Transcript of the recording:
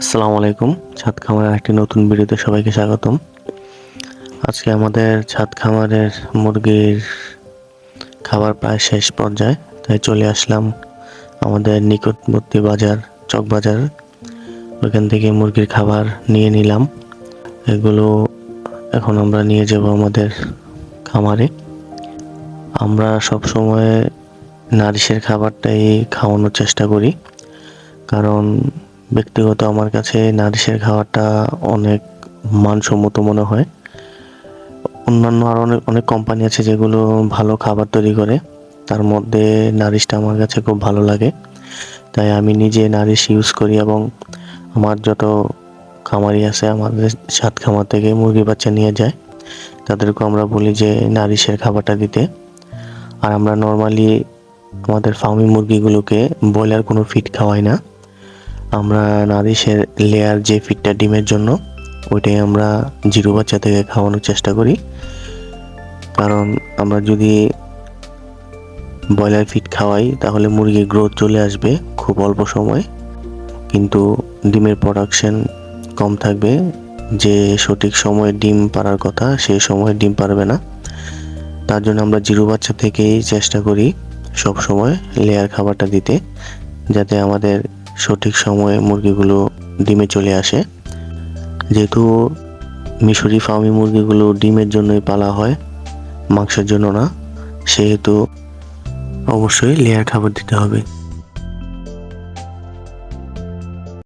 আসসালামু আলাইকুম, ছাদ খামারের একটি নতুন ভিডিওতে সবাইকে স্বাগতম। আজকে আমাদের ছাদ খামারের মুরগির খাবার প্রায় শেষ পর্যায়ে, তাই চলে আসলাম আমাদের নিকটবর্তী বাজার, চক বাজার। ওইখান থেকে মুরগির খাবার নিয়ে নিলাম। এগুলো এখন আমরা নিয়ে যাব আমাদের খামারে। আমরা সব সময় নারিশের খাবারটাই খাওয়ানোর চেষ্টা করি, কারণ ব্যক্তিগত আমার কাছে নারিশের খাবারটা অনেক মানসম্মত মনে হয়। অন্যান্য আরও অনেক অনেক কোম্পানি আছে যেগুলো ভালো খাবার তৈরি করে। তার মধ্যে নারিশটা আমার কাছে খুব ভালো লাগে। তাই আমি নিজে নারিশ ইউজ করি এবং আমার যত খামারি আছে, আমাদের সাত খামার থেকে মুরগি বাচ্চা নিয়ে যায়। তাদেরকে আমরা বলি যে নারিশের খাবারটা দিতে। আর আমরা নর্মালি আমাদের ফার্মি মুরগিগুলোকে ব্রয়লার কোনো ফিড খাওয়াই না। আমরা নারিশের লেয়ার যে ফিডটা ডিমের জন্য, ওইটাই আমরা জিরো বাচ্চা থেকে খাওয়ানোর চেষ্টা করি। কারণ আমরা যদি ব্রয়লার ফিড খাওয়াই, তাহলে মুরগির গ্রোথ চলে আসবে খুব অল্প সময়। কিন্তু ডিমের প্রোডাকশন কম থাকবে, যে সঠিক সময়ে ডিম পারার কথা, সেই সময় ডিম পারবে না। তার জন্য আমরা জিরো বাচ্চা থেকেই চেষ্টা করি সব সময় লেয়ার খাবারটা দিতে, যাতে আমাদের সঠিক সময়ে মুরগিগুলো ডিমে চলে আসে। যেহেতু মিশরি ফার্মি মুরগিগুলো ডিমের জন্যই পালা হয়, মাংসের জন্য না, সেহেতু অবশ্যই লেয়ার খাবার দিতে হবে।